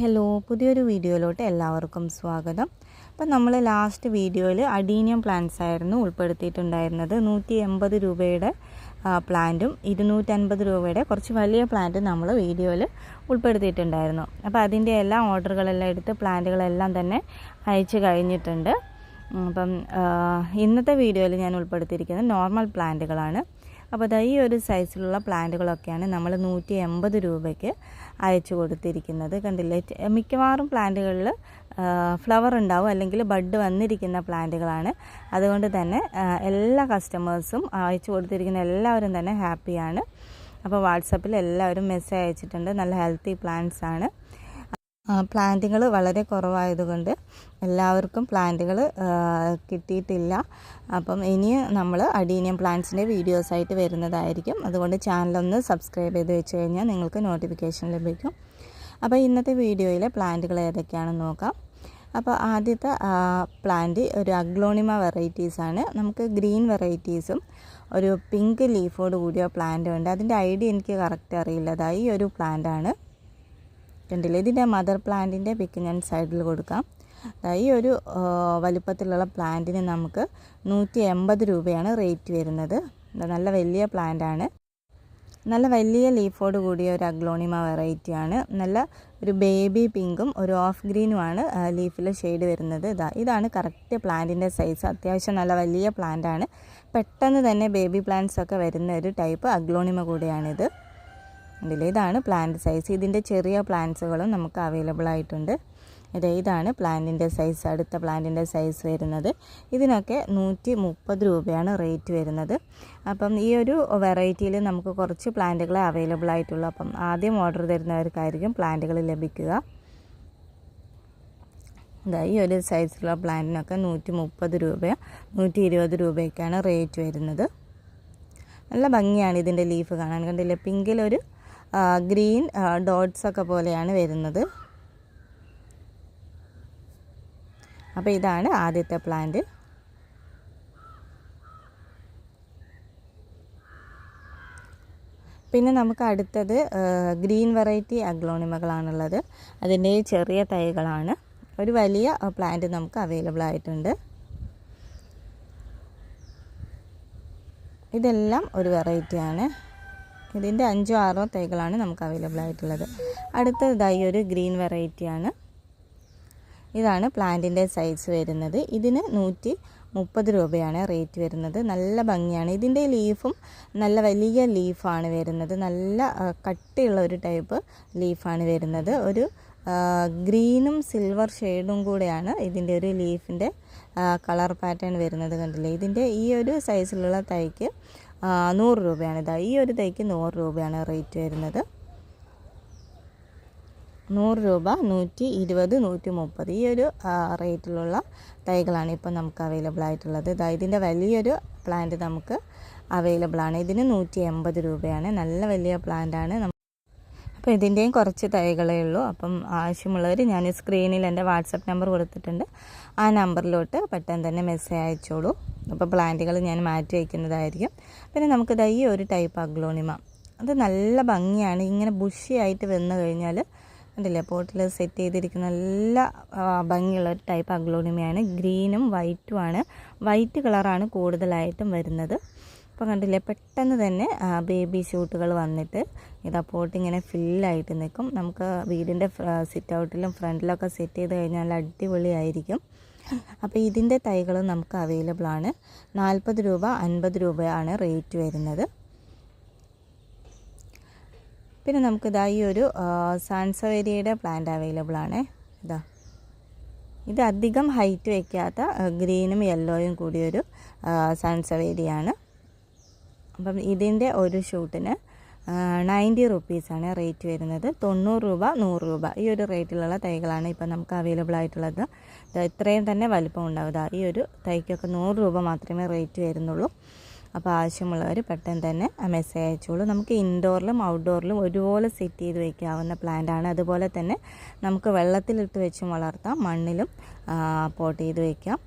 Hello പുതിയൊരു വീഡിയോയിലോട്ട് എല്ലാവർക്കും സ്വാഗതം. അപ്പം നമ്മൾ ലാസ്റ്റ് വീഡിയോയിൽ അഡീനിയം പ്ലാന്റ്സ് ആയിരുന്നു ഉൾപ്പെടുത്തിയിട്ടുണ്ടായിരുന്നത്. നൂറ്റി എൺപത് രൂപയുടെ പ്ലാന്റും ഇരുന്നൂറ്റൻപത് രൂപയുടെ കുറച്ച് വലിയ പ്ലാന്റും നമ്മൾ വീഡിയോയിൽ ഉൾപ്പെടുത്തിയിട്ടുണ്ടായിരുന്നു. അപ്പോൾ അതിന്റെ എല്ലാ ഓർഡറുകളെല്ലാം എടുത്ത് പ്ലാന്റുകളെല്ലാം തന്നെ അയച്ചു കഴിഞ്ഞിട്ടുണ്ട്. അപ്പം ഇന്നത്തെ വീഡിയോയിൽ ഞാൻ ഉൾപ്പെടുത്തിയിരിക്കുന്നത് നോർമൽ പ്ലാന്റുകളാണ്. അപ്പോൾ അതാ ഈ ഒരു സൈസിലുള്ള പ്ലാന്റുകളൊക്കെയാണ് നമ്മൾ നൂറ്റി എൺപത് രൂപയ്ക്ക് അയച്ചു കൊടുത്തിരിക്കുന്നത്. കണ്ടില്ലേ? മിക്കവാറും പ്ലാന്റുകളിൽ ഫ്ലവർ ഉണ്ടാവും അല്ലെങ്കിൽ ബഡ് വന്നിരിക്കുന്ന പ്ലാന്റുകളാണ്. അതുകൊണ്ട് തന്നെ എല്ലാ കസ്റ്റമേഴ്സും അയച്ചു കൊടുത്തിരിക്കുന്ന എല്ലാവരും തന്നെ ഹാപ്പിയാണ്. അപ്പോൾ വാട്സപ്പിൽ എല്ലാവരും മെസ്സേജ് അയച്ചിട്ടുണ്ട്. നല്ല ഹെൽത്തി പ്ലാന്റ്സ് ആണ് പ്ലാന്റുകൾ വളരെ കുറവായതുകൊണ്ട് എല്ലാവർക്കും പ്ലാന്റുകൾ കിട്ടിയിട്ടില്ല. അപ്പം ഇനി നമ്മൾ അഡീനിയം പ്ലാന്റ്സിന്റെ വീഡിയോസായിട്ട് വരുന്നതായിരിക്കും. അതുകൊണ്ട് ചാനലൊന്ന് സബ്സ്ക്രൈബ് ചെയ്ത് വെച്ച് കഴിഞ്ഞാൽ നിങ്ങൾക്ക് നോട്ടിഫിക്കേഷൻ ലഭിക്കും. അപ്പോൾ ഇന്നത്തെ വീഡിയോയിലെ പ്ലാന്റുകൾ ഏതൊക്കെയാണെന്ന് നോക്കാം. അപ്പോൾ ആദ്യത്തെ പ്ലാന്റ് ഒരു അഗ്ലോണിമ വെറൈറ്റീസാണ് നമുക്ക് ഗ്രീൻ വെറൈറ്റീസും ഒരു പിങ്ക് ലീഫോട് കൂടിയ പ്ലാന്റും ഉണ്ട്. അതിന്റെ ഐഡിയ എനിക്ക് കറക്റ്റ് അറിയില്ലതായി ഒരു പ്ലാന്റാണ് കണ്ടില്ലേ ഇതിന്റെ മദർ പ്ലാന്റിന്റെ പിക്ക് ഞാൻ സൈഡിൽ കൊടുക്കാം. ഈ ഒരു വലുപ്പത്തിലുള്ള പ്ലാന്റിന് നമുക്ക് നൂറ്റി എൺപത് രൂപയാണ് റേറ്റ് വരുന്നത്. നല്ല വലിയ പ്ലാന്റാണ് നല്ല വലിയ ലീഫോട് കൂടിയ ഒരു അഗ്ലോണിമ വെറൈറ്റിയാണ് നല്ല ഒരു ബേബി പിങ്കും ഒരു ഓഫ് ഗ്രീനുമാണ് ലീഫിൽ ഷെയ്ഡ് വരുന്നത്. ഇതാ ഇതാണ് കറക്റ്റ് പ്ലാന്റിന്റെ സൈസ് അത്യാവശ്യം നല്ല വലിയ പ്ലാന്റാണ് പെട്ടെന്ന് തന്നെ ബേബി പ്ലാന്റ്സ് ഒക്കെ വരുന്ന ഒരു ടൈപ്പ് അഗ്ലോണിമ കൂടിയാണിത്. ഉണ്ടല്ലേ? ഇതാണ് പ്ലാന്റ് സൈസ് ഇതിന്റെ ചെറിയ പ്ലാന്റ്സുകളും നമുക്ക് അവൈലബിൾ ആയിട്ടുണ്ട്. ഇത് ഇതാണ് പ്ലാന്റിന്റെ സൈസ് അടുത്ത പ്ലാന്റിന്റെ സൈസ് വരുന്നത്. ഇതിനൊക്കെ നൂറ്റി മുപ്പത് രൂപയാണ് റേറ്റ് വരുന്നത്. അപ്പം ഈ ഒരു വെറൈറ്റിയിൽ നമുക്ക് കുറച്ച് പ്ലാന്റുകളെ അവൈലബിൾ ആയിട്ടുള്ളൂ. അപ്പം ആദ്യം ഓർഡർ തരുന്നവർക്കായിരിക്കും പ്ലാന്റുകൾ ലഭിക്കുക. ഈ ഒരു സൈസിലുള്ള പ്ലാന്റിനൊക്കെ നൂറ്റി മുപ്പത് രൂപ നൂറ്റി ഇരുപത് രൂപയ്ക്കാണ് റേറ്റ് വരുന്നത്. നല്ല ഭംഗിയാണ് ഇതിന്റെ ലീഫ് കാണാൻ. കണ്ടില്ലേ? പിങ്കിലൊരു ഗ്രീൻ ഡോട്ട്സ് ഒക്കെ പോലെയാണ് വരുന്നത്. അപ്പോൾ ഇതാണ് ആദ്യത്തെ പ്ലാന്റ്. പിന്നെ നമുക്ക് അടുത്തത് ഗ്രീൻ വെറൈറ്റി അഗ്ലോണിമകളാണുള്ളത്. അതിന്റെ ചെറിയ തൈകളാണ്. ഒരു വലിയ പ്ലാന്റ് നമുക്ക് അവൈലബിൾ ആയിട്ടുണ്ട്. ഇതെല്ലാം ഒരു വെറൈറ്റിയാണ്. ഇതിന്റെ അഞ്ചോ ആറോ തൈകളാണ് നമുക്ക് അവൈലബിൾ ആയിട്ടുള്ളത്. അടുത്തതായി ഒരു ഗ്രീൻ വെറൈറ്റിയാണ് ഇതാണ് പ്ലാന്റിന്റെ സൈസ് വരുന്നത്. ഇതിന് നൂറ്റി മുപ്പത് രൂപയാണ് റേറ്റ് വരുന്നത്. നല്ല ഭംഗിയാണ്. ഇതിന്റെ ലീഫും നല്ല വലിയ ലീഫാണ് വരുന്നത്. നല്ല കട്ടിയുള്ള ഒരു ടൈപ്പ് ലീഫാണ് വരുന്നത്. ഒരു ഗ്രീനും സിൽവർ ഷെയ്ഡും കൂടെയാണ് ഇതിന്റെ ഒരു ലീഫിന്റെ കളർ പാറ്റേൺ വരുന്നത് കണ്ടില്ലേ? ഇതിന്റെ ഈ ഒരു സൈസിലുള്ള തൈക്ക് നൂറ് രൂപയാണ്. ഇതാ ഈ ഒരു തൈക്ക് നൂറ് രൂപയാണ് റേറ്റ് വരുന്നത്. നൂറ് രൂപ നൂറ്റി ഇരുപത് നൂറ്റി മുപ്പത് ഈ ഒരു റേറ്റിലുള്ള തൈകളാണ് ഇപ്പോൾ നമുക്ക് അവൈലബിൾ ആയിട്ടുള്ളത്. ഇതാ ഇതിന്റെ വലിയൊരു പ്ലാന്റ് നമുക്ക് അവൈലബിൾ ആണ്. ഇതിന് നൂറ്റി എൺപത് രൂപയാണ്. നല്ല വലിയ പ്ലാന്റാണ് അപ്പോൾ ഇതിന്റെയും കുറച്ച് തൈകളേ ഉള്ളൂ. അപ്പം ആവശ്യമുള്ളവർ ഞാൻ സ്ക്രീനിൽ എന്റെ വാട്സപ്പ് നമ്പർ കൊടുത്തിട്ടുണ്ട്. ആ നമ്പറിലോട്ട് പെട്ടെന്ന് തന്നെ മെസ്സേജ് അയച്ചോളൂ. അപ്പോൾ പ്ലാന്റുകൾ ഞാൻ മാറ്റി വയ്ക്കുന്നതായിരിക്കും. പിന്നെ നമുക്ക് ദൈ ഒരു ടൈപ്പ് അഗ്ലോണിമ. അത് നല്ല ഭംഗിയാണ്. ഇങ്ങനെ ബുഷിയായിട്ട് വന്ന് വന്നു കഴിഞ്ഞാൽ കണ്ടില്ലേ പോട്ടിൽ സെറ്റ് ചെയ്തിരിക്കുന്ന നല്ല ഭംഗിയുള്ള ഒരു ടൈപ്പ് അഗ്ലോണിമയാണ്. ഗ്രീനും വൈറ്റുമാണ് വൈറ്റ് കളറാണ് കൂടുതലായിട്ടും വരുന്നത്. അപ്പോൾ കണ്ടില്ലേ പെട്ടെന്ന് തന്നെ ബേബി ഷൂട്ടുകൾ വന്നിട്ട് ഇതാ പോട്ട് ഇങ്ങനെ ഫില്ലായിട്ട് നിൽക്കും. നമുക്ക് വീടിന്റെ സിറ്റ് ഔട്ടിലും ഫ്രണ്ടിലൊക്കെ സെറ്റ് ചെയ്ത് കഴിഞ്ഞാൽ അടിപൊളിയായിരിക്കും. അപ്പോൾ ഇതിന്റെ തൈകൾ നമുക്ക് അവൈലബിൾ ആണ്. നാൽപ്പത് രൂപ അൻപത് രൂപയാണ് റേറ്റ് വരുന്നത്. പിന്നെ നമുക്ക് ഇതാ ഈ ഒരു സാൻസവേരിയയുടെ പ്ലാന്റ് അവൈലബിൾ ആണ്. ഇതാ. ഇത് അധികം ഹൈറ്റ് വയ്ക്കാത്ത ഗ്രീനും യെല്ലോയും കൂടിയൊരു സാൻസവേരിയാണ്. അപ്പം ഇതിന്റെ ഒരു ഷൂട്ടിന് നയന്റി റുപ്പീസാണ് റേറ്റ് വരുന്നത്. തൊണ്ണൂറ് രൂപ നൂറ് രൂപ. ഈ ഒരു റേറ്റിലുള്ള തൈകളാണ് ഇപ്പം നമുക്ക് അവൈലബിൾ ആയിട്ടുള്ളത്. ഇത്രയും തന്നെ വലിപ്പം ഉണ്ടാവുക ഈ ഒരു തൈക്കൊക്കെ നൂറ് രൂപ മാത്രമേ റേറ്റ് വരുന്നുള്ളൂ. അപ്പോൾ ആവശ്യമുള്ളവർ പെട്ടെന്ന് തന്നെ മെസ്സേജ് അയച്ചോളൂ. നമുക്ക് ഇൻഡോറിലും ഔട്ട്ഡോറിലും ഒരുപോലെ സെറ്റ് ചെയ്ത് വയ്ക്കാവുന്ന പ്ലാന്റാണ് അതുപോലെ തന്നെ നമുക്ക് വെള്ളത്തിലിട്ട് വെച്ചും വളർത്താം. മണ്ണിലും പോട്ട് ചെയ്ത് വയ്ക്കാം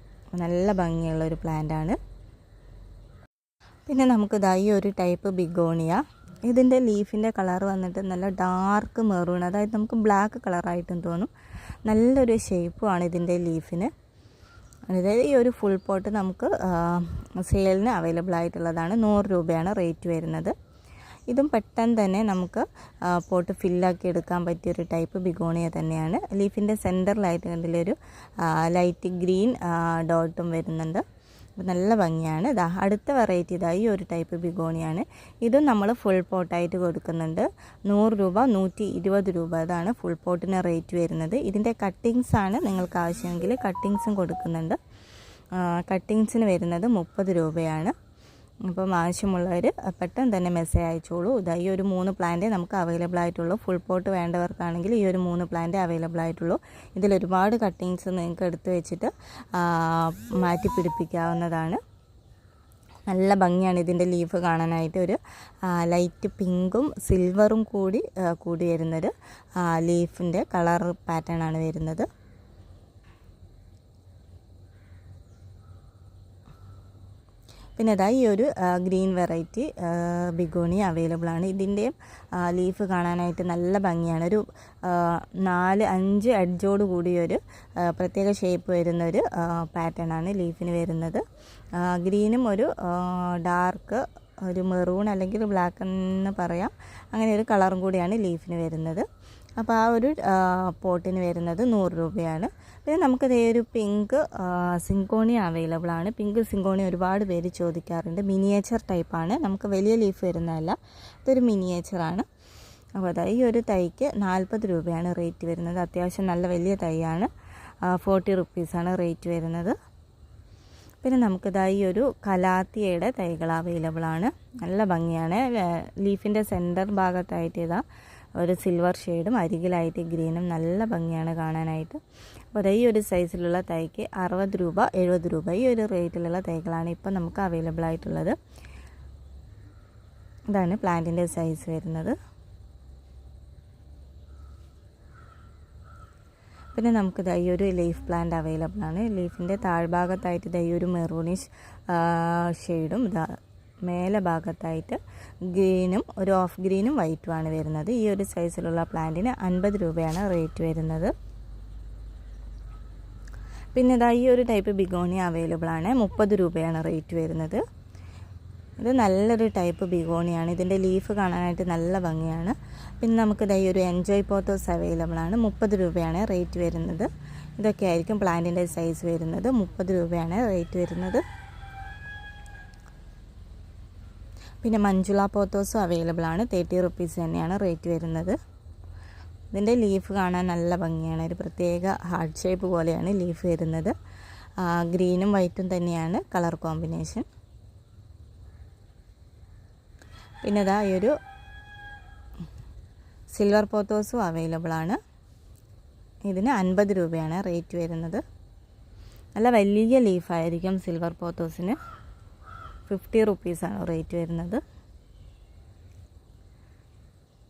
നല്ല ഭംഗിയുള്ള ഒരു പ്ലാന്റാണ് പിന്നെ നമുക്ക് ദൈ ഒരു ടൈപ്പ് ബിഗോണിയ. ഇതിന്റെ ലീഫിന്റെ കളർ വന്നിട്ട് നല്ല ഡാർക്ക് മെറൂൺ അതായത് നമുക്ക് ബ്ലാക്ക് കളറായിട്ടും തോന്നും. നല്ലൊരു ഷേപ്പുമാണ് ഇതിന്റെ ലീഫിന്. അതായത് ഈ ഒരു ഫുൾ പോട്ട് നമുക്ക് സെയിലിന് അവൈലബിൾ ആയിട്ടുള്ളതാണ്. നൂറ് രൂപയാണ് റേറ്റ് വരുന്നത്. ഇതും പെട്ടെന്ന് തന്നെ നമുക്ക് പോട്ട് ഫില്ലാക്കി എടുക്കാൻ പറ്റിയൊരു ടൈപ്പ് ബിഗോണിയ തന്നെയാണ്. ലീഫിന്റെ സെന്ററിലായിട്ട് ഇതിലൊരു ലൈറ്റ് ഗ്രീൻ ഡോട്ടും വരുന്നുണ്ട്. അപ്പോൾ നല്ല ഭംഗിയാണ്. ഇതാ അടുത്ത വെറൈറ്റി ഇതാ ഈ ഒരു ടൈപ്പ് ബിഗോണിയാണ്. ഇതും നമ്മൾ ഫുൾ പോട്ടായിട്ട് കൊടുക്കുന്നുണ്ട്. നൂറ് രൂപ നൂറ്റി ഇരുപത് രൂപ ഇതാണ് ഫുൾ പോട്ടിന് റേറ്റ് വരുന്നത്. ഇതിന്റെ കട്ടിങ്സ് ആണ് നിങ്ങൾക്ക് ആവശ്യമെങ്കിൽ കട്ടിങ്സും കൊടുക്കുന്നുണ്ട്. കട്ടിങ്സിന് വരുന്നത് മുപ്പത് രൂപയാണ്. അപ്പം ആവശ്യമുള്ളവർ പെട്ടെന്ന് തന്നെ മെസ്സേജ് അയച്ചോളൂ. ഇതാ ഈ ഒരു മൂന്ന് പ്ലാന്റേ നമുക്ക് അവൈലബിൾ ആയിട്ടുള്ളൂ. ഫുൾ പോട്ട് വേണ്ടവർക്കാണെങ്കിൽ ഈ ഒരു മൂന്ന് പ്ലാന്റ് അവൈലബിൾ ആയിട്ടുള്ളൂ. ഇതിൽ ഒരുപാട് കട്ടിങ്സ് നിങ്ങൾക്ക് എടുത്തു വെച്ചിട്ട് മാറ്റി പിടിപ്പിക്കാവുന്നതാണ്. നല്ല ഭംഗിയാണ് ഇതിന്റെ ലീഫ് കാണാനായിട്ട് ഒരു ലൈറ്റ് പിങ്കും സിൽവറും കൂടി കൂടി വരുന്നൊരു ലീഫിന്റെ കളർ പാറ്റേൺ ആണ് വരുന്നത്. പിന്നെ അതാ ഈ ഒരു ഗ്രീൻ വെറൈറ്റി ബിഗോണി അവൈലബിൾ ആണ്. ഇതിന്റെയും ലീഫ് കാണാനായിട്ട് നല്ല ഭംഗിയാണ്. ഒരു നാല് അഞ്ച് അഡ്ജോട് കൂടിയൊരു പ്രത്യേക ഷേപ്പ് വരുന്ന ഒരു പാറ്റേൺ ആണ് ലീഫിന് വരുന്നത്. ഗ്രീനും ഒരു ഡാർക്ക് ഒരു മെറൂൺ അല്ലെങ്കിൽ ബ്ലാക്ക് എന്ന് പറയാം. അങ്ങനെ ഒരു കളറും കൂടിയാണ് ലീഫിന് വരുന്നത്. അപ്പോൾ ആ ഒരു പോട്ടിന് വരുന്നത് നൂറ് രൂപയാണ്. പിന്നെ നമുക്കിത് ഒരു പിങ്ക് സിങ്കോണി അവൈലബിൾ ആണ്. പിങ്ക് സിങ്കോണി ഒരുപാട് പേര് ചോദിക്കാറുണ്ട്. മിനിയേച്ചർ ടൈപ്പാണ് നമുക്ക് വലിയ ലീഫ് വരുന്നതല്ല. ഇതൊരു മിനിയേച്ചറാണ് അപ്പോൾ അതാ ഈ ഒരു തൈക്ക് നാൽപ്പത് രൂപയാണ് റേറ്റ് വരുന്നത്. അത്യാവശ്യം നല്ല വലിയ തൈയാണ്. ഫോർട്ടി റുപ്പീസാണ് റേറ്റ് വരുന്നത്. പിന്നെ നമുക്കിതാ ഈ ഒരു കലാത്തിയയുടെ തൈകൾ അവൈലബിൾ ആണ്. നല്ല ഭംഗിയാണ്. ലീഫിന്റെ സെന്റർ ഭാഗത്തായിട്ട് ഇതാ ഒരു സിൽവർ ഷെയ്ഡും അരികിലായിട്ട് ഗ്രീനും നല്ല ഭംഗിയാണ് കാണാനായിട്ട്. അപ്പോൾ ഈ ഒരു സൈസിലുള്ള തൈക്ക് അറുപത് രൂപ എഴുപത് രൂപ ഈ ഒരു റേറ്റിലുള്ള തൈകളാണ് ഇപ്പം നമുക്ക് അവൈലബിൾ ആയിട്ടുള്ളത്. ഇതാണ് പ്ലാന്റിന്റെ സൈസ് വരുന്നത്. പിന്നെ നമുക്ക് ഈ ഒരു ലീഫ് പ്ലാന്റ് അവൈലബിൾ ആണ്. ലീഫിന്റെ താഴ്ഭാഗത്തായിട്ട് ഈ ഒരു മെറൂണിഷ് ഷെയ്ഡും മേലെ ഭാഗത്തായിട്ട് ഗ്രീനും ഒരു ഓഫ് ഗ്രീനും വൈറ്റുമാണ് വരുന്നത്. ഈ ഒരു സൈസിലുള്ള പ്ലാന്റിന് അൻപത് രൂപയാണ് റേറ്റ് വരുന്നത്. പിന്നെ ഇതാ ഈ ഒരു ടൈപ്പ് ബിഗോണി അവൈലബിൾ ആണ്. മുപ്പത് രൂപയാണ് റേറ്റ് വരുന്നത്. ഇത് നല്ലൊരു ടൈപ്പ് ബിഗോണിയാണ്. ഇതിന്റെ ലീഫ് കാണാനായിട്ട് നല്ല ഭംഗിയാണ്. പിന്നെ നമുക്ക് ഈ ഒരു എൻജോയ് പോത്തോസ് അവൈലബിൾ ആണ്. മുപ്പത് രൂപയാണ് റേറ്റ് വരുന്നത്. ഇതൊക്കെ ആയിരിക്കും പ്ലാന്റിന്റെ സൈസ് വരുന്നത്. മുപ്പത് രൂപയാണ് റേറ്റ് വരുന്നത്. പിന്നെ മഞ്ജുള പോത്തോസും അവൈലബിൾ ആണ്. തേർട്ടി റുപ്പീസ് തന്നെയാണ് റേറ്റ് വരുന്നത്. ഇതിന്റെ ലീഫ് കാണാൻ നല്ല ഭംഗിയാണ്. ഒരു പ്രത്യേക ഹാർട്ട് ഷേപ്പ് പോലെയാണ് ലീഫ് വരുന്നത്. ഗ്രീനും വൈറ്റും തന്നെയാണ് കളർ കോമ്പിനേഷൻ പിന്നെ ഇതാ ഈ ഒരു സിൽവർ പോത്തോസും അവൈലബിൾ ആണ്. ഇതിന് അൻപത് രൂപയാണ് റേറ്റ് വരുന്നത്. നല്ല വലിയ ലീഫായിരിക്കും സിൽവർ പോത്തോസിന് ഫിഫ്റ്റി റുപ്പീസാണ് റേറ്റ് വരുന്നത്.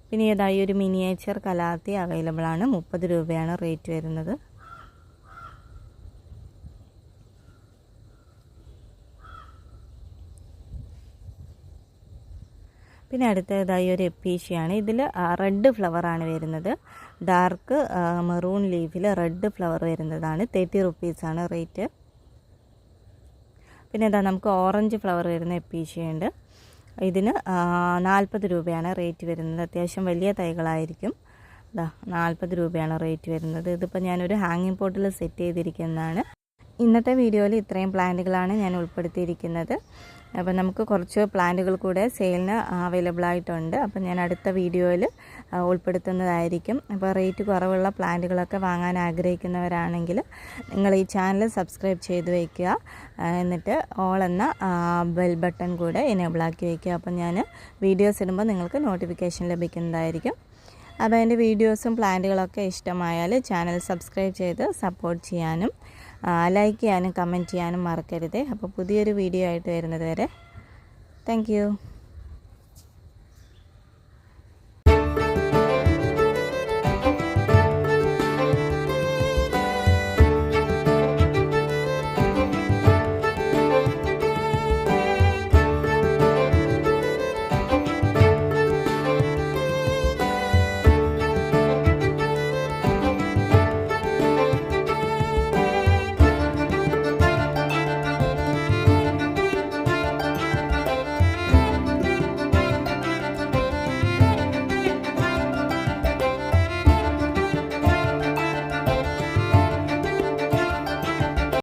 പിന്നെ ഏതായി ഒരു മിനിയേച്ചർ കലാത്തി അവൈലബിൾ ആണ്. മുപ്പത് രൂപയാണ് റേറ്റ് വരുന്നത്. പിന്നെ അടുത്തതായി ഒരു എപ്പീഷിയാണ്. ഇതിൽ റെഡ് ഫ്ലവറാണ് വരുന്നത്. ഡാർക്ക് മെറൂൺ ലീഫിൽ റെഡ് ഫ്ലവർ വരുന്നതാണ്. തേർട്ടി റുപ്പീസാണ് റേറ്റ്. പിന്നെ എന്താ നമുക്ക് ഓറഞ്ച് ഫ്ലവർ വരുന്ന എപ്പീഷ്യയുണ്ട്. ഇതിന് നാൽപ്പത് രൂപയാണ് റേറ്റ് വരുന്നത്. അത്യാവശ്യം വലിയ തൈകളായിരിക്കും. ഇതാ നാൽപ്പത് രൂപയാണ് റേറ്റ് വരുന്നത്. ഇതിപ്പോൾ ഞാനൊരു ഹാങ്ങിങ് പോട്ടിൽ സെറ്റ് ചെയ്തിരിക്കുന്നതാണ്. ഇന്നത്തെ വീഡിയോയിൽ ഇത്രയും പ്ലാന്റുകളാണ് ഞാൻ ഉൾപ്പെടുത്തിയിരിക്കുന്നത്. അപ്പോൾ നമുക്ക് കുറച്ച് പ്ലാന്റുകൾ കൂടെ സെയിലിന് അവൈലബിൾ ആയിട്ടുണ്ട്. അപ്പോൾ ഞാൻ അടുത്ത വീഡിയോയിൽ ഉൾപ്പെടുത്തുന്നതായിരിക്കും. അപ്പോൾ റേറ്റ് കുറവുള്ള പ്ലാന്റുകളൊക്കെ വാങ്ങാൻ ആഗ്രഹിക്കുന്നവരാണെങ്കിൽ നിങ്ങൾ ഈ ചാനൽ സബ്സ്ക്രൈബ് ചെയ്ത് വയ്ക്കുക എന്നിട്ട് ഓൾ എന്ന ബെൽ ബട്ടൺ കൂടെ എനേബിൾ ആക്കി വയ്ക്കുക അപ്പോൾ ഞാൻ വീഡിയോസ് ഇടുമ്പോൾ നിങ്ങൾക്ക് നോട്ടിഫിക്കേഷൻ ലഭിക്കുന്നതായിരിക്കും. അപ്പോൾ എന്റെ വീഡിയോസും പ്ലാന്റുകളൊക്കെ ഇഷ്ടമായാൽ ചാനൽ സബ്സ്ക്രൈബ് ചെയ്ത് സപ്പോർട്ട് ചെയ്യാനും ലൈക്ക് ചെയ്യാനും കമന്റ് ചെയ്യാനും മറക്കരുത്. അപ്പോൾ പുതിയൊരു വീഡിയോ ആയിട്ട് വരുന്നത് വരെ. താങ്ക്